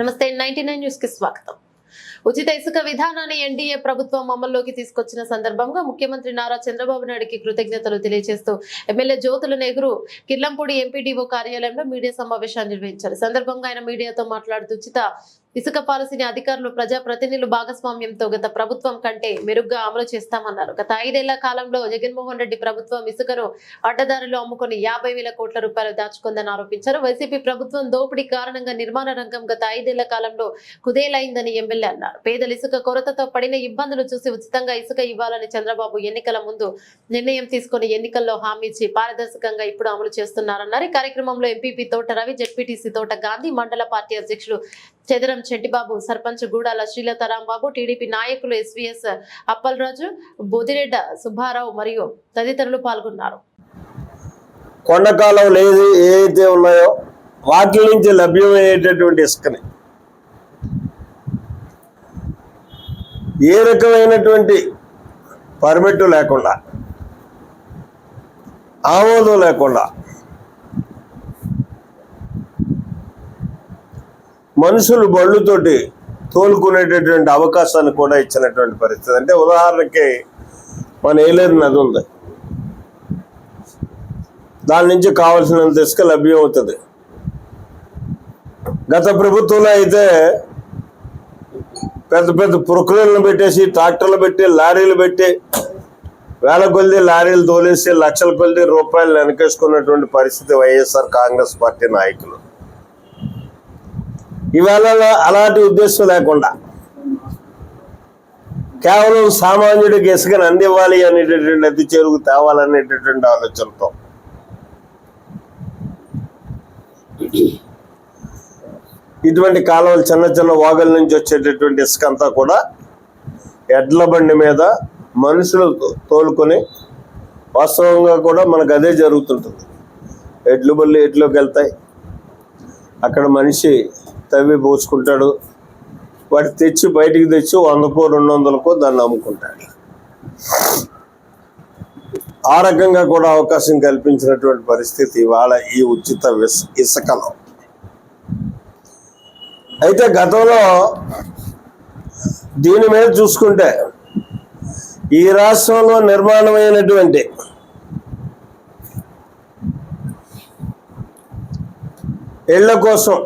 నమస్తే ninety nine న్యూస్కి స్వాగతం. ఉచిత ఇసుక విధానాన్ని ఎన్డీఏ ప్రభుత్వం అమల్లోకి తీసుకొచ్చిన సందర్భంగా ముఖ్యమంత్రి నారా చంద్రబాబు నాయుడుకి కృతజ్ఞతలు తెలియజేస్తూ ఎమ్మెల్యే జ్యోతుల నెహ్రూ కిర్లంపూడి ఎంపీడీఓ కార్యాలయంలో మీడియా సమావేశాన్ని నిర్వహించారు. సందర్భంగా ఆయన మీడియాతో మాట్లాడుతూ ఉచిత ఇసుక పాలసీని అధికారులు ప్రజా ప్రతినిధులు భాగస్వామ్యంతో గత ప్రభుత్వం కంటే మెరుగ్గా అమలు చేస్తామన్నారు. గత ఐదేళ్ళ కాలంలో జగన్మోహన్ రెడ్డి ప్రభుత్వం ఇసుకను అడ్డదారులు అమ్ముకొని యాభై వేల కోట్ల రూపాయలు దాచుకుందని ఆరోపించారు. వైసీపీ ప్రభుత్వం దోపిడీ కారణంగా నిర్మాణ రంగం గత ఐదేళ్ళ కాలంలో కుదేలైందని ఎమ్మెల్యే అన్నారు. పేదలు ఇసుక కొరతతో పడిన ఇబ్బందులు చూసి ఉచితంగా ఇసుక ఇవ్వాలని చంద్రబాబు ఎన్నికల ముందు నిర్ణయం తీసుకుని ఎన్నికల్లో హామీ ఇచ్చి పారదర్శకంగా ఇప్పుడు అమలు చేస్తున్నారన్నారు. ఈ కార్యక్రమంలో ఎంపీపీ తోట రవి జడ్పీటీసీ తోట గాంధీ మండల పార్టీ అధ్యక్షులు చెదరం చెట్టిబాబు సర్పంచ్ గూడాల శ్రీలత రాంబాబు టీడీపీ నాయకులు ఎస్వీఎస్ అప్పలరాజు బొదిరెడ్డ సుబ్బారావు మరియు తదితరులు పాల్గొన్నారు. కొండకాలం లేదు ఏదైతే ఉన్నాయో వాటి నుంచి లభ్యమయ్యేటటువంటి ఇసుకని. ఏ రకమైనటువంటి పర్మిట్ లేకుండా ఆమోదం లేకుండా మనుషులు బళ్ళుతోటి తోలుకునేటటువంటి అవకాశాన్ని కూడా ఇచ్చినటువంటి పరిస్థితి. అంటే ఉదాహరణకి మన ఏలేరు నది ఉంది. దాని నుంచి కావలసినంత ఇసుక లభ్యం అవుతుంది. గత ప్రభుత్వంలో అయితే పెద్ద పెద్ద ప్రక్రియలను పెట్టేసి ట్రాక్టర్లు పెట్టి లారీలు పెట్టి వేల కొద్ది లారీలు తోలేసి లక్షల కొద్ది రూపాయలు వెనకేసుకున్నటువంటి పరిస్థితి వైఎస్ఆర్ కాంగ్రెస్ పార్టీ నాయకులు. ఇవాళ అలాంటి ఉద్దేశం లేకుండా కేవలం సామాన్యుడికి ఇసుకని అందివ్వాలి అనేటటువంటి అతి చెరుకు తేవాలనేటటువంటి ఆలోచనతో. ఇటువంటి కాలువలు చిన్న చిన్న వాగుల నుంచి వచ్చేటటువంటి ఇసుక అంతా కూడా ఎడ్ల బండి మీద మనుషులు తోలుకొని వాస్తవంగా కూడా మనకు అదే జరుగుతుంటుంది. ఎడ్లు బళ్ళు ఎట్లోకి వెళ్తాయి. అక్కడ మనిషి తవ్వి పోసుకుంటాడు. వాటి తెచ్చి బయటికి తెచ్చి వందకో రెండు వందలకో దాన్ని అమ్ముకుంటాడు. ఆ రకంగా కూడా అవకాశం కల్పించినటువంటి పరిస్థితి ఇవాళ ఈ ఉచిత విస్ ఇసుకలో. అయితే గతంలో దీని మీద చూసుకుంటే ఈ రాష్ట్రంలో నిర్మాణమైనటువంటి ఇళ్ళ కోసం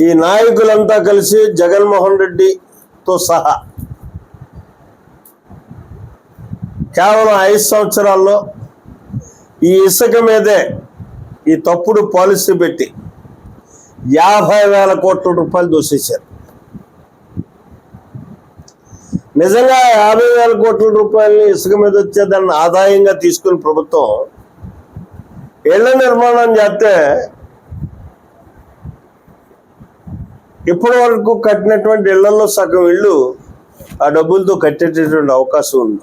ఈ నాయకులంతా కలిసి జగన్మోహన్ రెడ్డితో సహా కేవలం ఐదు సంవత్సరాల్లో ఈ ఇసుక మీదే ఈ తప్పుడు పాలసీ పెట్టి యాభై వేల కోట్ల రూపాయలు దూషించారు నిజంగా యాభై వేల కోట్ల రూపాయలని ఇసుక మీద వచ్చే దాన్ని ఆదాయంగా తీసుకుని ప్రభుత్వం ఇళ్ళ నిర్మాణం చేస్తే ఇప్పటి వరకు కట్టినటువంటి ఇళ్ళలో సగం ఇళ్ళు ఆ డబ్బులతో కట్టేటటువంటి అవకాశం ఉంది.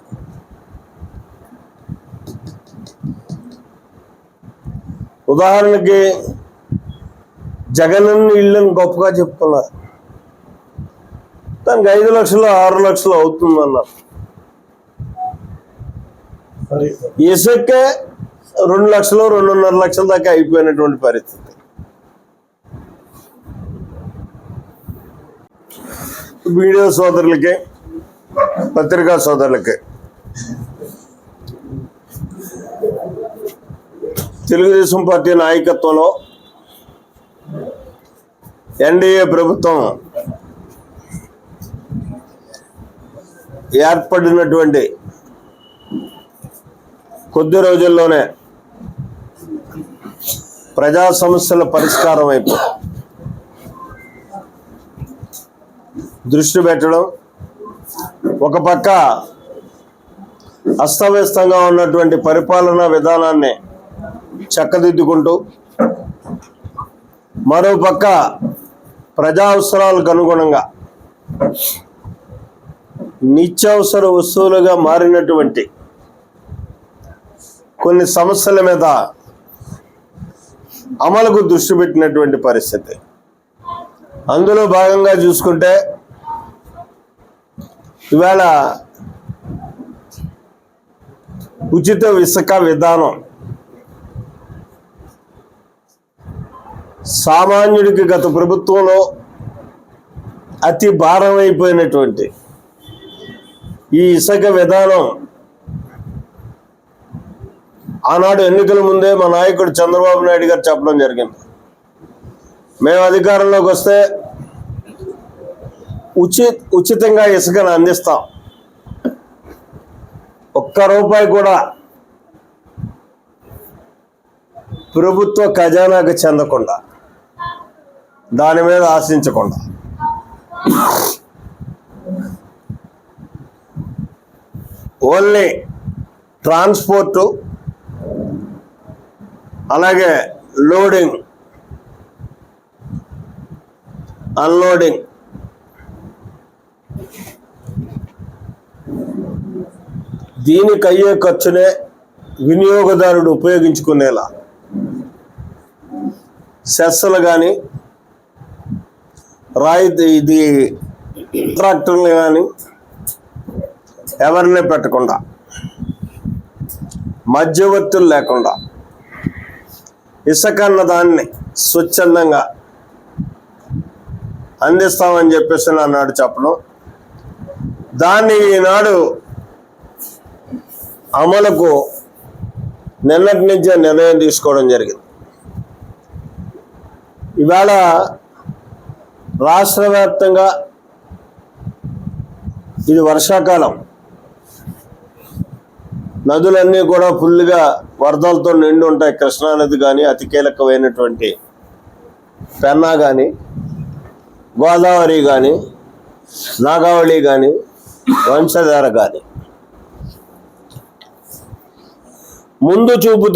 ఉదాహరణకి జగనన్న ఇళ్ళని గొప్పగా చెప్తున్నారు. దానికి ఐదు లక్షలు ఆరు లక్షలు అవుతుందన్నారు. ఇసుకే రెండు లక్షలు రెండున్నర లక్షల దాకా అయిపోయినటువంటి పరిస్థితి. మీడియా సోదరులకి పత్రికా సోదరులకి. తెలుగుదేశం పార్టీ నాయకత్వంలో ఎన్డీఏ ప్రభుత్వం ఏర్పడినటువంటి కొద్ది రోజుల్లోనే ప్రజా సమస్యల పరిష్కారం వైపు దృష్టి పెట్టడం. ఒక పక్క అస్తవ్యస్తంగా ఉన్నటువంటి పరిపాలనా విధానాన్ని చక్కదిద్దుకుంటూ మరోపక్క ప్రజా అవసరాలకు అనుగుణంగా నిత్యావసర వస్తువులుగా మారినటువంటి కొన్ని సమస్యల మీద అమలుకు దృష్టి పెట్టినటువంటి పరిస్థితి. అందులో భాగంగా చూసుకుంటే ఇవాళ ఉచిత ఇసుక విధానం. సామాన్యుడికి గత ప్రభుత్వంలో అతి భారం అయిపోయినటువంటి ఈ ఇసుక విధానం ఆనాడు ఎన్నికల ముందే మా నాయకుడు చంద్రబాబు నాయుడు గారు చెప్పడం జరిగింది. మేము అధికారంలోకి వస్తే ఉచి ఉచితంగా ఇసుకను అందిస్తాం. ఒక్క రూపాయి కూడా ప్రభుత్వ ఖజానాకు చెందకుండా దాని మీద ఆశించకుండా. ఓన్లీ ట్రాన్స్పోర్టు అలాగే లోడింగ్ అన్లోడింగ్ దీనికి అయ్యే ఖర్చునే వినియోగదారుడు ఉపయోగించుకునేలా. సెస్సులు కానీ రాయితీ ఇది ట్రాక్టర్లు కానీ ఎవరిని పెట్టకుండా మధ్యవర్తులు లేకుండా ఇసుక అన్న దాన్ని స్వచ్ఛందంగా అందిస్తామని చెప్పేసి నాడు చెప్పడం. దాన్ని ఈనాడు అమలుకు నిన్నటి నుంచే నిర్ణయం తీసుకోవడం జరిగింది. ఇవాళ రాష్ట్ర వ్యాప్తంగా ఇది వర్షాకాలం. నదులన్నీ కూడా ఫుల్గా వరదలతో నిండి ఉంటాయి. కృష్ణానది కానీ అతి కీలకమైనటువంటి పెన్నా కానీ గోదావరి కానీ నాగావళి కానీ వంశధార కానీ ముందు చూపుతూ